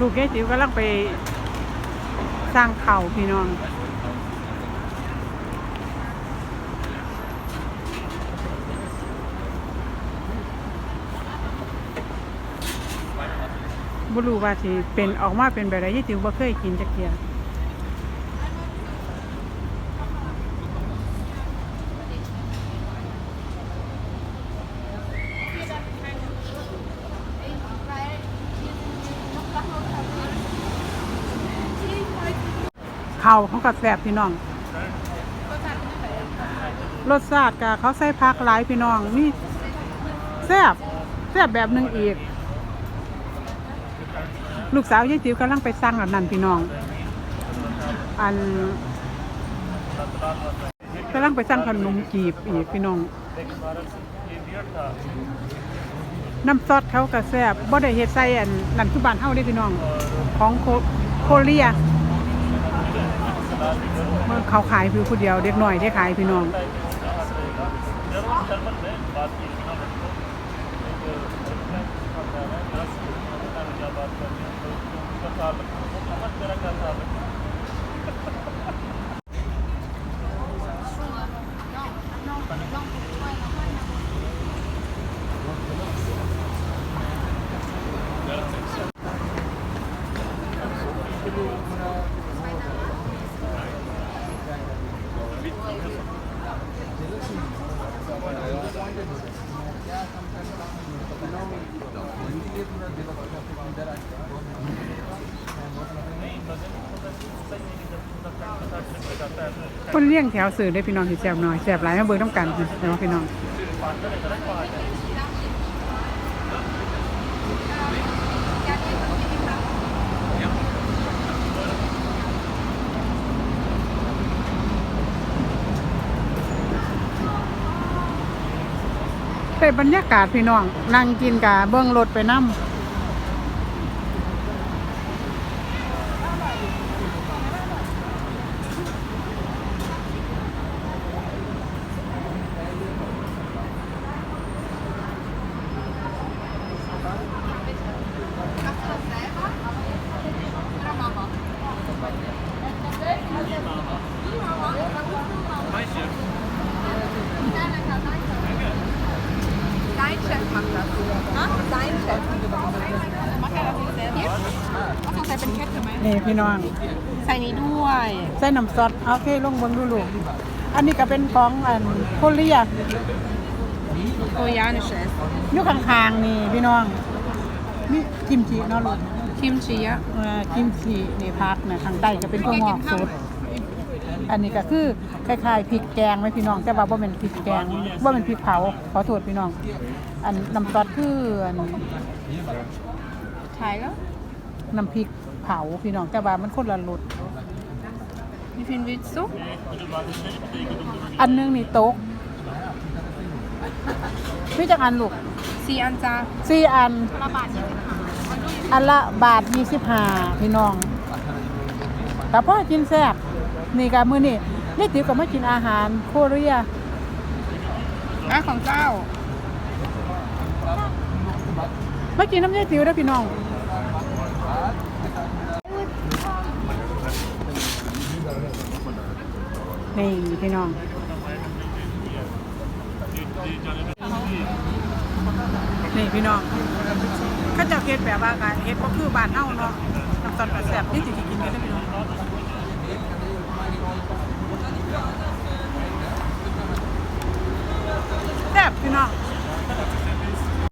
ลูกแก่จิ๋วกำลังไปสร้างเข่าพี่น้องบ่รู้ว่าสิเป็นออกมาเป็นแบบไรยี่ติวบ่เคยกินจักเทีย ข้าวเขาก็แซ่บพี่น้องรสชาติก็เขาใส่ผักหลายพี่น้องนี่แซ่บแซ่บแบบหนึ่งอีก ลูกสาวยายติ๋วกำลังไปสร้างอันนั้นพี่น้อง อันกำลังไปสร้างขนมจีบอีกพี่น้อง น้ำซอสเขาก็แซบบ่ได้เฮ็ดใส่อันนั่นคือบ้านเฮาเด้พี่น้อง ของโคเรีย เมื่อเขาขายพี่ผู้เดียวเด็กหน่อยได้ขายพี่น้อง คนเลี้ยงแถวสื่อได้พี่น้องที่แซบหน่อยแซบหลายมาเบิ่งต้องกันเนาะพี่น้อง ไป็นบรรยากาศพี่น้องนั่งกินกะเบื้องรถไปน้ำ นแคทใช่ไหมนี่พี่น้อง ใส่นี้ด้วยใส่น้ำซอสเอาโอเคลงเบิ่งดูลูกอันนี้ก็เป็นของอันโคเรียโคยานิเชสอยู่ข้างๆนี่พี่น้องนี่กิมจิเนาะลูก คิมชีอะเอ่อกิมจินี่พักนะข้างใต้ก็เป็นข้าวงอกสด อันนี้ก็คือคล้ายๆพริกแกงไหมพี่น้อง แต่ว่าบ่เป็นพริกแกงบ่เป็นพริกเผาขอโทษพี่น้อง อันน้ำซอสคืออันถ่ายแล้วน้ำพริกเผาพี่น้องแต่ว่ามันคนละรส Wie viel willst du? อันหนึงนี่โต๊กพี่จักอันลูกสี่อันจ้าสี่อัน ละบาทยี่สิบห้าอันละบาทยี่สิบห้าพี่น้องแต่พ่อกินแซ่บ นี่กับมือนี่นี่ติ๋วกับมากินอาหารโคเรียอะของเจ้ามากินน้ำยายติ๋วได้อพี่น้องนี่พี่น้องนี่พี่น้องเข้าเจ้าเฮ็ดแบบว่าการเฮ็ดก็คือบ้านเฮาเนาะน้ำตาลกระแสบนี่สิกินกันได้อพี่น้อง